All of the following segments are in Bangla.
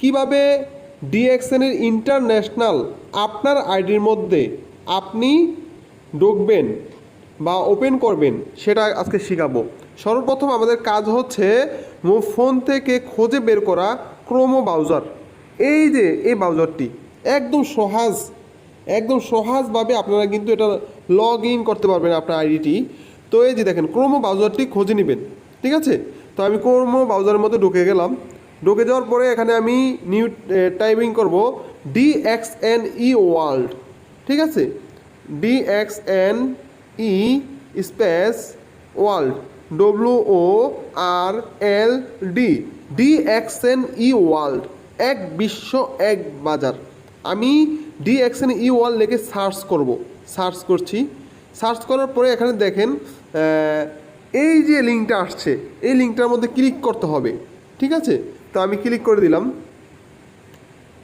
কীভাবে ডিএক্সএনের ইন্টারন্যাশনাল আপনার আইডির মধ্যে আপনি ঢুকবেন বা ওপেন করবেন, সেটা আজকে শেখাবো। সর্বপ্রথম আমাদের কাজ হচ্ছে ফোন থেকে খুঁজে বের করা ক্রোমো ব্রাউজার। এই যে, এই ব্রাউজারটি একদম সহজ, একদম সহজভাবে আপনারা কিন্তু এটা লগ ইন করতে পারবেন আপনার আইডিটি। তো এই যে দেখেন, ক্রোমো ব্রাউজারটি খুঁজে নেবেন, ঠিক আছে? তো আমি ক্রোমো ব্রাউজারের মধ্যে ঢুকে গেলাম। ঢুকে যাওয়ার পরে এখানে আমি নিউ টাইপিং করব D X N E world ঠিক আছে? D X N E space world W O R L D D X N E world এক বিশ্ব, এক বাজার। আমি D X N E world লিখে সার্চ করব সার্চ করছি। সার্চ করার পরে এখানে দেখেন এই যে লিঙ্কটা আসছে, এই লিঙ্কটার মধ্যে ক্লিক করতে হবে, ঠিক আছে? তো আমি ক্লিক করে দিলাম।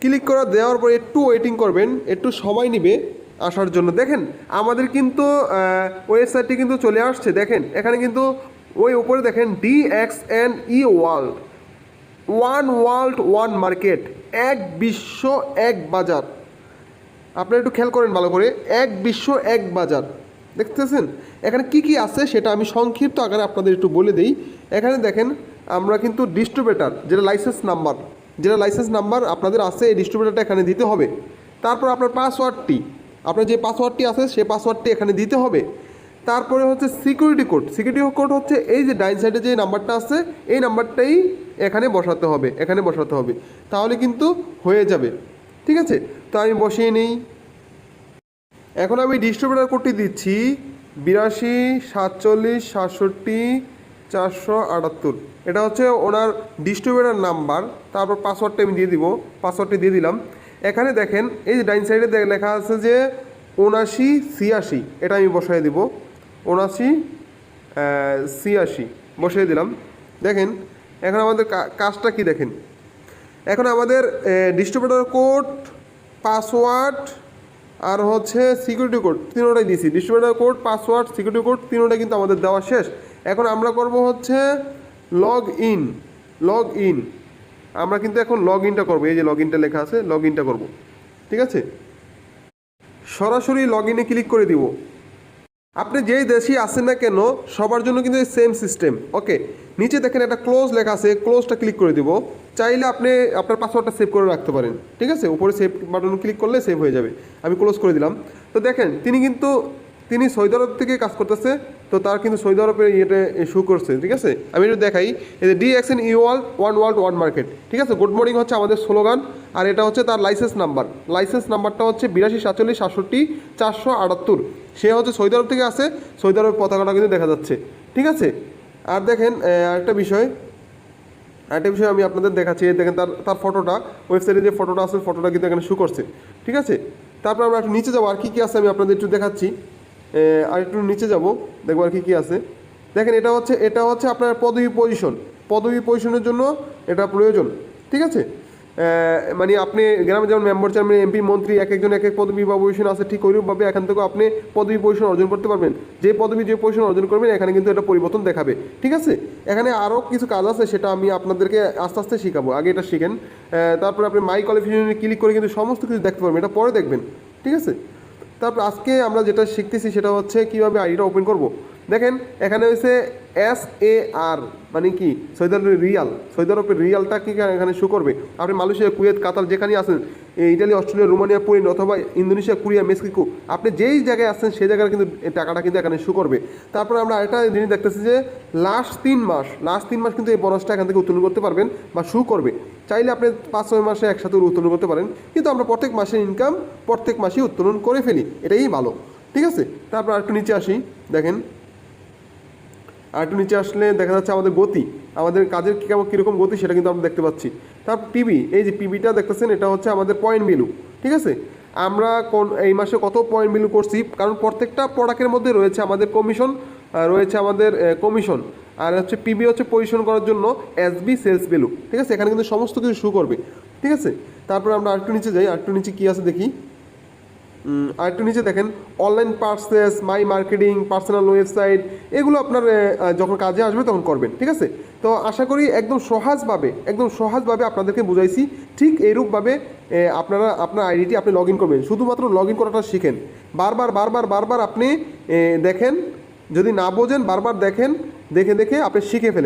ক্লিক করা দেওয়ার পরে একটু ওয়েটিং করবেন, একটু সময় নিবে আসার জন্য। দেখেন, আমাদের কিন্তু ওয়েবসাইটটি কিন্তু চলে আসছে। দেখেন, এখানে কিন্তু ওই উপরে দেখেন D X N E world one world one market এক বিশ্ব, এক বাজার। আপনারা একটু খেয়াল করেন ভালো করে। এক বিশ্ব, এক বাজার। দেখতেছেন? এখানে কি কি আছে সেটা আমি সংক্ষিপ্ত আকারে আপনাদের একটু বলে দিই। এখানে দেখেন, আমরা কিন্তু ডিস্ট্রিবিউটার যেটা লাইসেন্স নাম্বার যেটা লাইসেন্স নাম্বার আপনাদের আছে, এই ডিস্ট্রিবিউটারটা এখানে দিতে হবে। তারপর আপনার পাসওয়ার্ডটি আপনার যে পাসওয়ার্ডটি আছে, সেই পাসওয়ার্ডটি এখানে দিতে হবে। তারপরে হচ্ছে সিকিউরিটি কোড সিকিউরিটি কোড হচ্ছে এই যে ডাইন সাইডে যে নাম্বারটা আছে, এই নাম্বারটাই এখানে বসাতে হবে, এখানে বসাতে হবে। তাহলে কিন্তু হয়ে যাবে। ঠিক আছে? তো আমি বসিয়ে নেই। এখন আমি ডিস্ট্রিবিউটার কোডটি দিচ্ছি। বিরাশি, সাতচল্লিশ, সাতষট্টি, চারশো আটাত্তর। এটা হচ্ছে ওনার ডিস্ট্রিবিউটার নাম্বার তারপর পাসওয়ার্ডটা আমি দিয়ে দিব। পাসওয়ার্ডটি দিয়ে দিলাম। এখানে দেখেন, এই যে ডাইন সাইডে লেখা আছে যে উনাশি, ছিয়াশি। এটা আমি বসাই দিব। উনাশি ছিয়াশি। বসিয়ে দিলাম। দেখেন, এখন আমাদের কাজটা কি দেখেন? এখন আমাদের ডিস্ট্রিবিউটার কোড পাসওয়ার্ড আর হচ্ছে সিকিউরিটি কোড তিনোটাই দিয়েছি distributor code password security code তিনোটাই কিন্তু আমাদের দেওয়া শেষ। এখন আমরা করব হচ্ছে লগ ইন লগ ইন আমরা কিন্তু এখন লগ ইনটা করব। এই যে লগ ইনটা লেখা আছে লগ ইনটা করব। ঠিক আছে? সরাসরি লগ ইনে ক্লিক করে দিব। আপনি যেই দেশেই আসেন না কেন, সবার জন্য কিন্তু সেম সিস্টেম ওকে নিচে দেখেন একটা ক্লোজ লেখা আছে ক্লোজটা ক্লিক করে দিব। চাইলে আপনি আপনার পাসওয়ার্ডটা সেভ করে রাখতে পারেন। ঠিক আছে? উপরে সেভ বাটন ক্লিক করলে সেভ হয়ে যাবে। আমি ক্লোজ করে দিলাম। তো দেখেন, তিনি কিন্তু তিনি সৌদি আরব থেকে কাজ করতেছে, তো তার কিন্তু সৌদি আরবের ইয়েতে শু করছে, ঠিক আছে? আমি একটু দেখাই, এই যে D X N E world one world one market ঠিক আছে? গুড মর্নিং হচ্ছে আমাদের স্লোগান, আর এটা হচ্ছে তার লাইসেন্স নাম্বার লাইসেন্স নাম্বারটা হচ্ছে বিরাশি সাতচল্লিশ সাতষট্টি চারশো আটাত্তর। সে হচ্ছে সৌদি আরব থেকে আসে, সৌদি আরবের পতাকাটা কিন্তু দেখা যাচ্ছে, ঠিক আছে? আর দেখেন আরেকটা বিষয় আরেকটা বিষয় আমি আপনাদের দেখাচ্ছি দেখেন তার তার ফটোটা ওয়েবসাইটে যে ফটোটা আছে, ফটোটা কিন্তু এখানে শু করছে, ঠিক আছে? তারপর আমরা একটু নিচে যাব, আর কী কী আছে আমি আপনাদের একটু দেখাচ্ছি। আর একটু নিচে যাব, দেখব আর কী কী আছে। দেখেন, এটা হচ্ছে এটা হচ্ছে আপনার পদবী পজিশন পদবি পজিশনের জন্য এটা প্রয়োজন, ঠিক আছে? মানে আপনি গ্রামে যেমন মেম্বার চেয়ারম্যান এমপি মন্ত্রী, এক একজন, এক এক পদবি বা পজিশন আছে, ঠিক ওইরূপভাবে এখান থেকে আপনি পদবি পজিশন অর্জন করতে পারবেন। যে পদবী, যে পজিশন অর্জন করবেন, এখানে কিন্তু এটা পরিবর্তন দেখাবে, ঠিক আছে? এখানে আরও কিছু কাজ আছে, সেটা আমি আপনাদেরকে আস্তে আস্তে শেখাবো। আগে এটা শিখেন। তারপরে আপনি মাই কোয়ালিফিকেশনে ক্লিক করে কিন্তু সমস্ত কিছু দেখতে পারবেন, এটা পরে দেখবেন, ঠিক আছে? তারপর আজকে আমরা যেটা শিখতেছি সেটা হচ্ছে কীভাবে আইডিটা ওপেন করব। দেখেন, এখানে হয়েছে এস এ আর মানে কি? সৌদি আরবের রিয়াল। সৌদি আরবের রিয়ালটা কি এখানে শো করবে? আপনি মালয়েশিয়া, কুয়েত, কাতার, যেখানেই এই ইটালি, অস্ট্রেলিয়া, রোমানিয়া পুরিন অথবা ইন্দোনেশিয়া, কোরিয়া, মেক্সিকো, আপনি যেই জায়গায় আসছেন সেই জায়গায় কিন্তু টাকাটা কিন্তু এখানে শো করবে। তারপর আমরা আরেকটা জিনিস দেখতেছি যে লাস্ট তিন মাস লাস্ট তিন মাস কিন্তু এই বোনাসটা এখান থেকে উত্তোলন করতে পারবেন বা শু করবে। চাইলে আপনি পাঁচ, ছয় মাসে একসাথে উত্তোলন করতে পারেন, কিন্তু আমরা প্রত্যেক মাসের ইনকাম প্রত্যেক মাসেই উত্তোলন করে ফেলি, এটাই ভালো। ঠিক আছে? তারপর আরেকটু নিচে আসি, দেখেন আর একটু নিচে আসলে দেখা যাচ্ছে আমাদের গতি, আমাদের কাজের কেমন, কীরকম গতি সেটা কিন্তু আমরা দেখতে পাচ্ছি। তারপর পিবি এই যে পিবিটা দেখতেছেন, এটা হচ্ছে আমাদের পয়েন্ট বিলু ঠিক আছে? আমরা কোন, এই মাসে কত পয়েন্ট বিলু করছি? কারণ প্রত্যেকটা প্রোডাক্টের মধ্যে রয়েছে আমাদের কমিশন রয়েছে আমাদের কমিশন আর হচ্ছে পিবি হচ্ছে পজিশন করার জন্য এসবি সেলস ভ্যালু ঠিক আছে? এখানে কিন্তু সমস্ত কিছু শু করবে, ঠিক আছে? তারপর আমরা আরেকটু নিচে যাই, আরেকটু নিচে কী আছে দেখি। আর একটু নিচে দেখেন online purchase my marketing personal website এগুলো আপনার যখন কাজে আসবে তখন করবেন, ঠিক আছে? তো আশা করি একদম সহজভাবে একদম সহজভাবে আপনাদেরকে বুঝাইছি, ঠিক এইরূপভাবে আপনারা, আপনার আইডিটি আপনি লগ ইন করবেন। শুধুমাত্র লগ ইন করাটা শিখেন। বারবার বারবার বারবার আপনি দেখেন, যদি না বোঝেন, বারবার দেখেন, দেখে দেখে আপনি শিখে ফেলেন